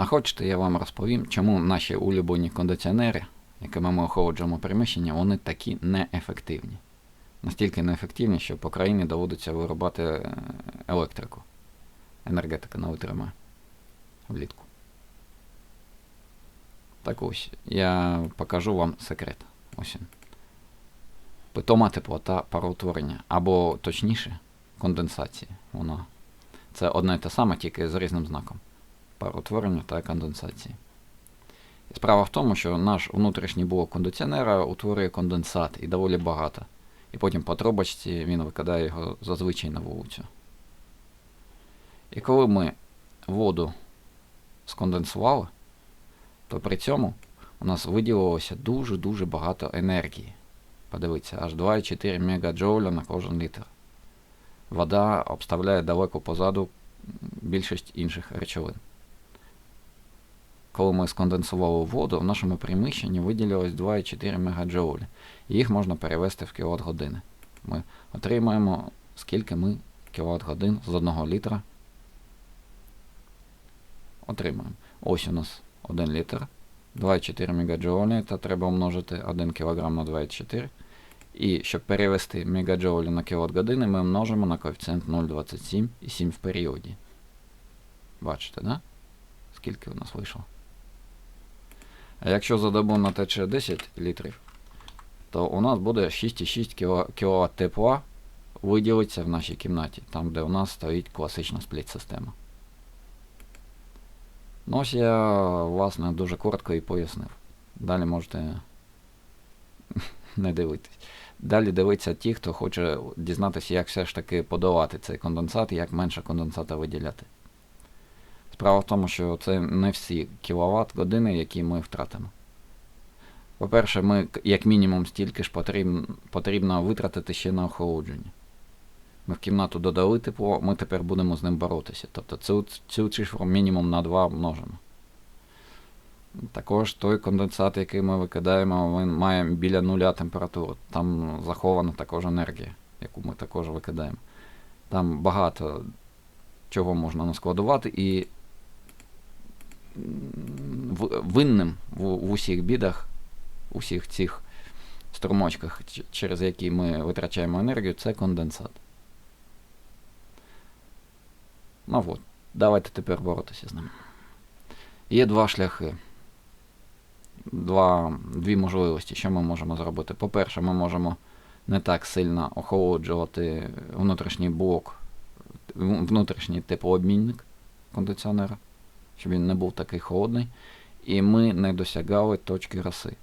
А хочете, я вам розповім, чому наші улюблені кондиціонери, якими ми охолоджуємо приміщення, вони такі неефективні. Настільки неефективні, що по країні доводиться вирубати е, електрику. Енергетика не витримає влітку. Так ось, я покажу вам секрет. Ось він. Питома теплота пароутворення, або точніше, конденсації. Воно. Це одне і те саме, тільки з різним знаком. Пароутворення та конденсації. І справа в тому, що наш внутрішній блок кондиціонера утворює конденсат і доволі багато. І потім по трубочці він викидає його зазвичай на вулицю. І коли ми воду сконденсували, то при цьому у нас виділилося дуже-дуже багато енергії. Подивіться, аж 2,4 мегаджоуля на кожен літр. Вода обставляє далеко позаду більшість інших речовин. Коли ми сконденсували воду, в нашому приміщенні виділилось 2,4 мегаджоулі. І їх можна перевести в кіловат години. Ми отримаємо, скільки ми кіловат годин з 1 літра отримаємо. Ось у нас 1 літр. 2,4 мегаджоулі, це треба умножити 1 кг на 2,4. І щоб перевести мегаджоулі на кіловат години, ми множимо на коефіцієнт 0,27 і 7 в періоді. Бачите, да? Скільки у нас вийшло? А якщо за добу натече 10 літрів, то у нас буде 6,6 кВт тепла виділиться в нашій кімнаті, там де у нас стоїть класична спліт-система. Ну ось я, власне, дуже коротко і пояснив. Далі можете не дивитись. Далі дивиться ті, хто хоче дізнатися, як все ж таки подолати цей конденсат і як менше конденсата виділяти. Справа в тому, що це не всі кіловат години, які ми втратимо. По-перше, ми як мінімум стільки ж потрібно, потрібно витратити ще на охолодження. Ми в кімнату додали тепло, ми тепер будемо з ним боротися. Тобто цю, цю цифру мінімум на 2 множимо. Також той конденсат, який ми викидаємо, він має біля нуля температуру. Там захована також енергія, яку ми також викидаємо. Там багато чого можна наскладувати і винним в, в усіх бідах, в усіх цих струмочках, через які ми витрачаємо енергію, це конденсат. Ну от, давайте тепер боротися з ним. Є два шляхи. Два, Дві можливості, що ми можемо зробити. По-перше, ми можемо не так сильно охолоджувати внутрішній блок, внутрішній теплообмінник кондиціонера, щоб він не був такий холодний. І ми не досягали точки роси.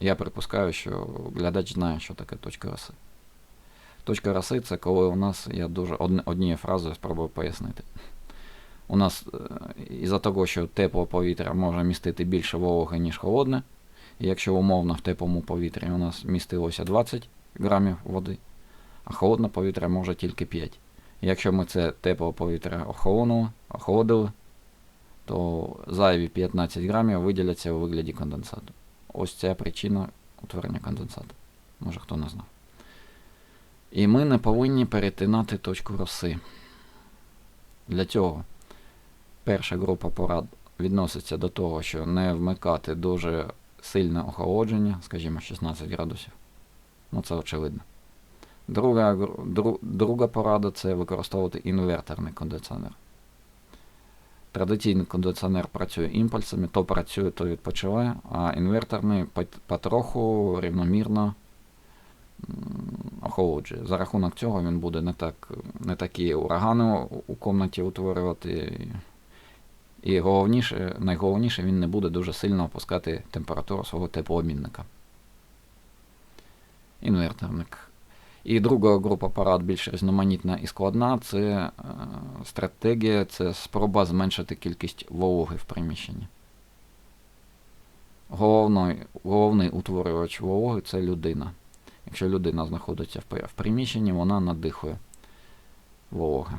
Я припускаю, що глядач знає, що таке точка роси. Точка роси це коли у нас, я дуже однією фразою спробую пояснити. У нас із-за того, що тепле повітря може містити більше вологи, ніж холодне. І якщо умовно в теплому повітрі у нас містилося 20 грамів води, а холодне повітря може тільки 5. І якщо ми це тепле повітря охолонули, охолодили, то зайві 15 грамів виділяться у вигляді конденсату. Ось ця причина утворення конденсату. Може хто не знав. І ми не повинні перетинати точку роси. Для цього перша група порад відноситься до того, що не вмикати дуже сильне охолодження, скажімо, 16 градусів. Ну це очевидно. Друга дру, друга порада це використовувати інверторний кондиціонер. Традиційний кондиціонер працює імпульсами, то працює, то відпочиває, а інверторний потроху рівномірно охолоджує. За рахунок цього він буде не так, не такі урагани у комнаті утворювати. І головніше, найголовніше, він не буде дуже сильно опускати температуру свого теплообмінника. Інверторник. І друга група парад більш різноманітна і складна це е, стратегія, це спроба зменшити кількість вологи в приміщенні. Головний, головний утворювач вологи це людина. Якщо людина знаходиться в, в приміщенні, вона надихує вологи.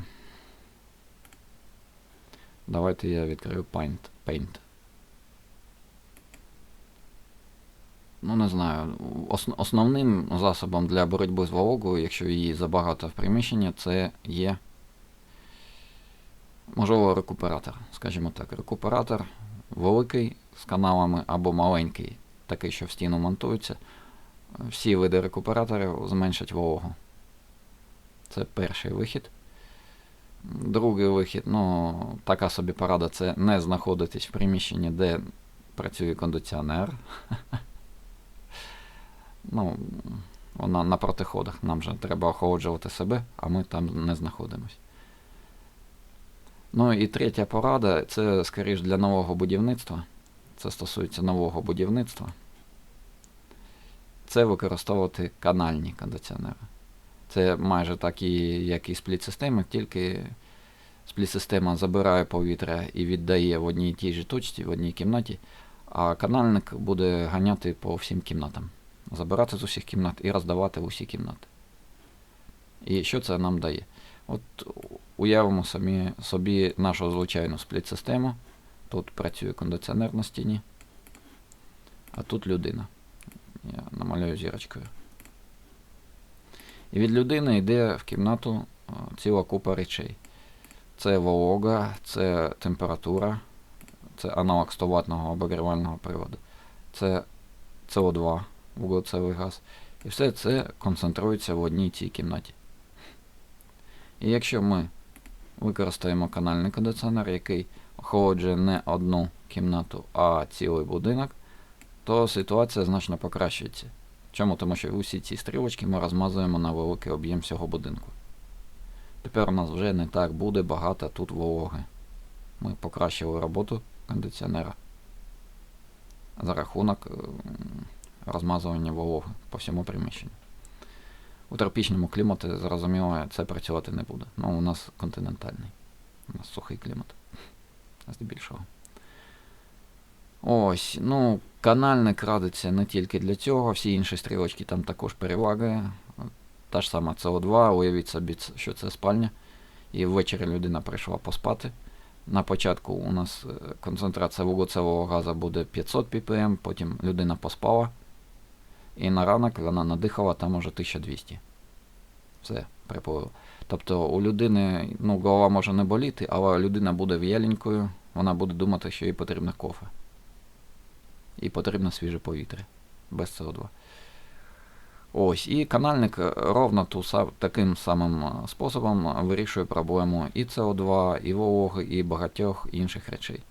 Давайте я відкрию Paint. Paint. Ну, не знаю. Ос основним засобом для боротьби з вологою, якщо її забагато в приміщенні, це є можливо, рекуператор. Скажімо так, рекуператор великий з каналами або маленький, такий, що в стіну монтується. Всі види рекуператорів зменшать вологу. Це перший вихід. Другий вихід, ну, така собі порада, це не знаходитись в приміщенні, де працює кондиціонер. ну, вона на протиходах. Нам же треба охолоджувати себе, а ми там не знаходимось. Ну і третя порада це скоріш для нового будівництва. Це стосується нового будівництва. Це використовувати канальні кондиціонери. Це майже так і як і спліт-системи, тільки спліт-система забирає повітря і віддає в одній тій же точці, в одній кімнаті, а канальник буде ганяти по всім кімнатам. Забирати з усіх кімнат і роздавати в усі кімнати. І що це нам дає? От уявимо самі, собі нашу звичайну спліт-систему. Тут працює кондиціонер на стіні, а тут людина. Я намалюю зірочкою. І від людини йде в кімнату ціла купа речей. Це волога, це температура, це аналог 100 ваттного обогрівального приводу, це СО2, вуглецевий газ. І все це концентрується в одній цій кімнаті. І якщо ми використаємо канальний кондиціонер, який охолоджує не одну кімнату, а цілий будинок, то ситуація значно покращується. Чому? Тому що усі ці стрілочки ми розмазуємо на великий об'єм всього будинку. Тепер у нас вже не так буде багато тут вологи. Ми покращили роботу кондиціонера за рахунок ем, розмазування вологи по всьому приміщенню. У тропічному кліматі, зрозуміло, це працювати не буде. Ну, у нас континентальний. У нас сухий клімат. Здебільшого. Ось, ну, канальник радиться не тільки для цього, всі інші стрілочки там також переваги. Та ж сама СО2, уявіть собі, що це спальня. І ввечері людина прийшла поспати. На початку у нас е, концентрація вуглецевого газу буде 500 ppm, потім людина поспала. І на ранок вона надихала там уже 1200. Все, приплило. Тобто у людини ну, голова може не боліти, але людина буде в'яленькою, вона буде думати, що їй потрібно кофе. І потрібно свіже повітря. Без СО2. Ось, і канальник ровно ту, таким самим способом вирішує проблему і СО2, і вологи, і багатьох інших речей.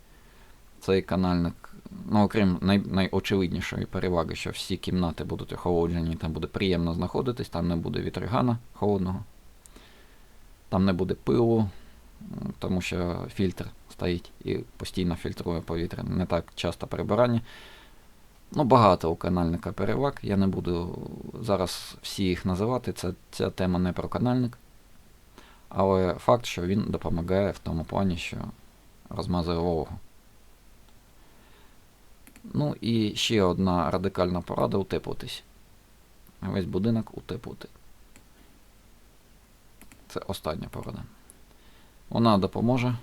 Цей канальник, ну окрім най, найочевиднішої переваги, що всі кімнати будуть охолоджені, там буде приємно знаходитись, там не буде вітригана холодного, там не буде пилу, тому що фільтр стоїть і постійно фільтрує повітря. Не так часто прибирання. Ну, багато у канальника переваг. Я не буду зараз всі їх називати. Це, Ця тема не про канальник. Але факт, що він допомагає в тому плані, що розмазує вологу. Ну і ще одна радикальна порада утеплитись. Весь будинок утеплити. Це остання порада. Вона допоможе.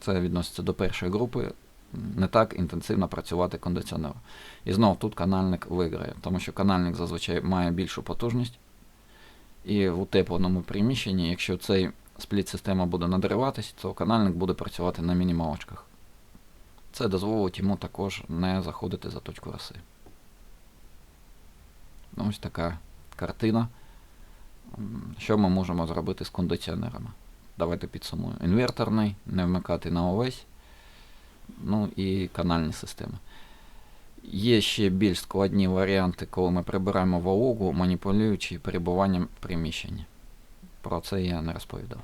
Це відноситься до першої групи не так інтенсивно працювати кондиціонером. І знову тут канальник виграє, тому що канальник зазвичай має більшу потужність. І в утепленому приміщенні, якщо цей спліт-система буде надриватись, то канальник буде працювати на мінімалочках. Це дозволить йому також не заходити за точку роси. Ось така картина. Що ми можемо зробити з кондиціонерами? Давайте підсумуємо. Інверторний, не вмикати на увесь ну і канальні системи. Є ще більш складні варіанти, коли ми прибираємо вологу, маніпулюючи перебуванням в приміщенні. Про це я не розповідав.